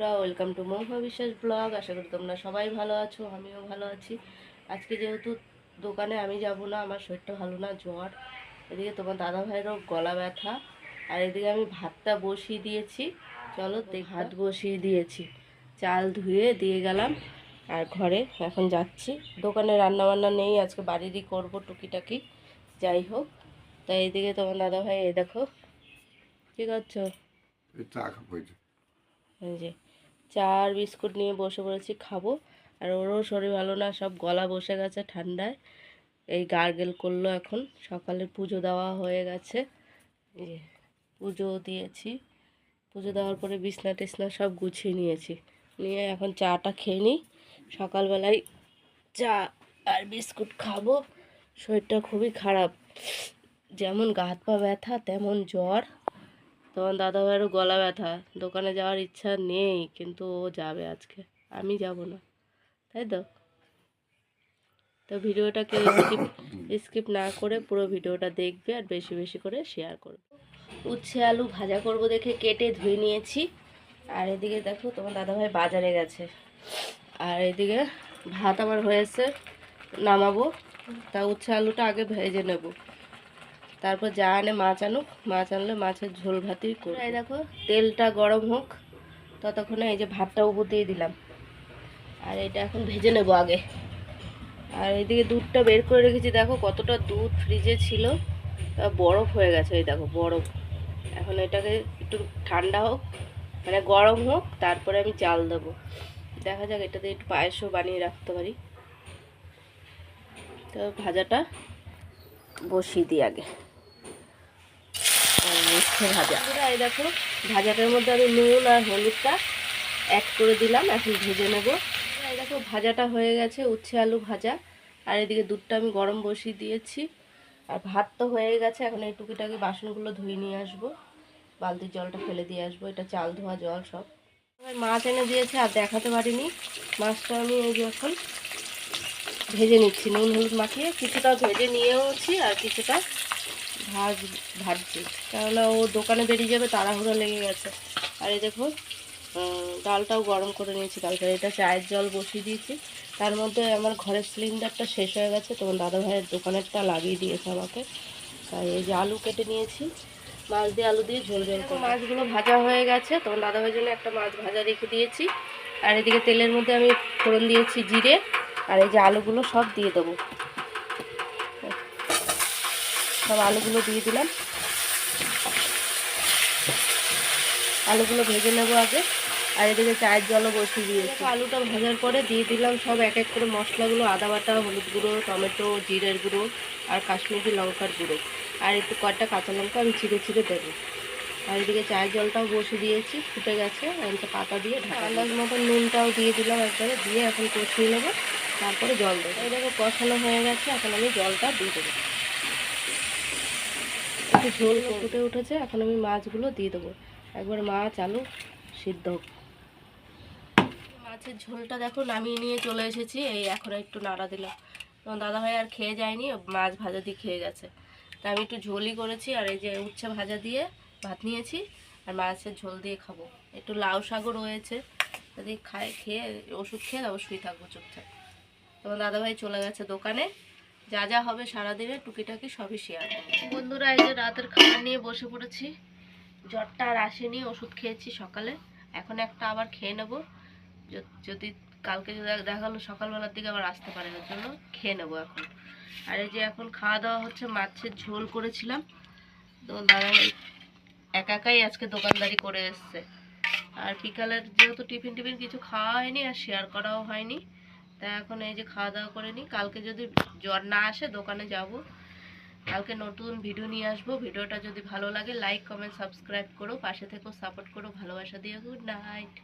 বন্ধুরা welcome to মৌমা বিশ্বাস blog আশা করি তোমরা সবাই ভালো আছো আমিও ভালো আছি। আজকে যেহেতু দোকানে আমি যাব না আমার শরীরটা ভালো না জ্বর। এদিকে তোমার দাদা ভাইয়েরও গলা ব্যথা আর এদিকে আমি ভাতটা বসিয়ে দিয়েছি। চলো দেখ ভাত বসিয়ে দিয়েছি। চাল ধুয়ে দিয়ে গেলাম আর ঘরে এখন যাচ্ছি। দোকানে রান্না বান্না নেই আজকে বাড়িরই করব টুকিটাকি যাই হোক। তাই এদিকে তোমার দাদা ভাই এই দেখো কী করছ? চা খাব এই যে। চা আর বিস্কুট নিয়ে বসে পড়েছি, খাব। আর ওরও শরীর ভালো না, সব গলা বসে গেছে ঠান্ডায়। এই গার্গেল করল এখন, সকালে পুজো দেওয়া হয়ে গেছে। পুজো দিয়েছি। পুজো দেওয়ার পরে বিছনা টিছনা সব গুছিয়ে নিয়েছি। নিয়ে এখন চাটা খেয়ে নিই। সকালবেলায় চা আর বিস্কুট খাব। শরীরটা খুবই খারাপ। যেমন গা হাত পা ব্যথা, তেমন জ্বর। তোমার দাদা ভাইয়েরও গলা ব্যথা। দোকানে যাওয়ার ইচ্ছা নেই, কিন্তু ও যাবে আজকে। আমি যাব না, তাই তো? তো ভিডিওটাকে স্কিপ স্কিপ না করে পুরো ভিডিওটা দেখবে আর বেশি বেশি করে শেয়ার করবে। উচ্ছে আলু ভাজা করব দেখে কেটে ধুয়ে নিয়েছি। আর এদিকে দেখো তোমার দাদাভাই বাজারে গেছে। আর এদিকে ভাত আমার হয়েছে, নামাবো। তা উচ্ছে আলুটা আগে ভেজে নেব। তারপর যা আনে মাছ আনুক, মাছ আনলে মাছের ঝোল ভাতই করি এই দেখো, তেলটা গরম হোক, ততক্ষণে এই যে ভাতটা উপর দিয়ে দিলাম। আর এটা এখন ভেজে নেব আগে। আর এদিকে দুধটা বের করে রেখেছি, দেখো কতটা দুধ ফ্রিজে ছিল। বরফ হয়ে গেছে, এই দেখো, বরফ। এখন এটাকে একটু ঠান্ডা হোক মানে গরম হোক, তারপরে আমি চাল দেবো। দেখা যাক, এটাতে একটু পায়েসও বানিয়ে রাখতে পারি। তো ভাজাটা বসিয়ে দিই আগে। উচ্ছে ভাজা। এই দেখো, ভাজাটার মধ্যে আমি নুন আর হলুদটা অ্যাড করে দিলাম, এখন ভেজে নেব। এই দেখো, ভাজাটা হয়ে গেছে, উচ্ছে আলু ভাজা। আর এদিকে দুধটা আমি গরম বসিয়ে দিয়েছি। আর ভাত তো হয়ে গেছে, এখন এই টুকিটাকি বাসনগুলো ধুয়ে নিয়ে আসব। বালতির জলটা ফেলে দিয়ে আসব, এটা চাল ধোয়া জল সব। মাছ এনে দিয়েছে, আর দেখাতে পারিনি। মাছটা আমি এই যে এখন ভেজে নিচ্ছি, নুন হলুদ মাখিয়ে। কিছুটা ভেজে নিয়েওছি, আর কিছুটা ভাজ, ভাজছি। কেননা ও দোকানে বেরিয়ে যাবে, তাড়াহুড়ো লেগে গেছে। আর এই দেখো ডালটাও গরম করে নিয়েছি কালকে। এটা চায়ের জল বসিয়ে দিয়েছি। তার মধ্যে আমার ঘরের সিলিন্ডারটা শেষ হয়ে গেছে। তখন দাদা ভাইয়ের দোকানেরটা লাগিয়ে দিয়েছে আমাকে। তাই এই যে আলু কেটে নিয়েছি। মাছ দিয়ে আলু দিয়ে ঝোল ঝোল মাছগুলো ভাজা হয়ে গেছে। তখন দাদা ভাইয়ের জন্য একটা মাছ ভাজা রেখে দিয়েছি। আর এদিকে তেলের মধ্যে আমি ফোড়ন দিয়েছি জিরে। আর এই যে আলুগুলো সব দিয়ে দেবো। সব আলুগুলো দিয়ে দিলাম। আলুগুলো ভেজে নেব আগে। আর এদিকে চায়ের জলও বসিয়ে দিয়েছি। আলুটা ভাজার পরে দিয়ে দিলাম সব এক এক করে মশলাগুলো আদা বাটা হলুদ গুঁড়ো টমেটো জিরের গুঁড়ো আর কাশ্মীরি লঙ্কার গুঁড়ো। আর একটু কয়েকটা কাঁচা লঙ্কা আমি ছিঁড়ে ছিঁড়ে দেবো। আর এদিকে চায়ের জলটাও বসে দিয়েছি ফুটে গেছে। একটা পাতা দিয়ে ঢাকা আন্দাজ মতো নুনটাও দিয়ে দিলাম একবারে দিয়ে এখন কষিয়ে নেব। তারপরে জল দেবো। এই দেখো কষানো হয়ে গেছে। এখন আমি জলটা দিয়ে দেবো। একটু ঝোল ফুটে উঠেছে, এখন আমি মাছগুলো দিয়ে দেবো। একবার মাছ, আলু সিদ্ধ মাছের ঝোলটা দেখো, নামিয়ে নিয়ে চলে এসেছি। এই এখন একটু নাড়া দিলাম। তখন দাদাভাই আর খেয়ে যায়নি মাছ ভাজা দিয়ে খেয়ে গেছে। তা আমি একটু ঝোলই করেছি, আর এই যে উচ্ছে ভাজা দিয়ে ভাত নিয়েছি, আর মাছের ঝোল দিয়ে খাব। একটু লাউ শাকও রয়েছে, যদি খায়, খেয়ে ওষুধ খেয়ে তারপর শুয়ে থাকব চুপচাপ। তোমার দাদাভাই চলে গেছে দোকানে। যা যা হবে সারাদিনে টুকিটাকি সবই শেয়ার বন্ধুরা, এই যে রাতের খাবার নিয়ে বসে পড়েছি। জ্বরটা আর আসেনি, ওষুধ খেয়েছি সকালে। এখন একটা আবার খেয়ে নেব। যদি কালকে দেখা গেলো সকালবেলার দিকে আবার আসতে পারে ওর জন্য খেয়ে নেব এখন। আর এই যে এখন খাওয়া দাওয়া হচ্ছে, মাছের ঝোল করেছিলাম। তো দাদা একা একাই আজকে দোকানদারি করে এসছে। আর বিকালের যেহেতু টিফিন টিফিন কিছু খাওয়া হয়নি আর শেয়ার করাও হয়নি তা এখন এই যে খাওয়া দাওয়া করে নিই। কালকে যদি জ্বর না আসে, দোকানে যাব। কালকে নতুন ভিডিও নিয়ে আসব। ভিডিওটা যদি ভালো লাগে লাইক কমেন্ট সাবস্ক্রাইব করো। পাশে থেকেও সাপোর্ট করো। ভালোবাসা দিয়ে গুড নাইট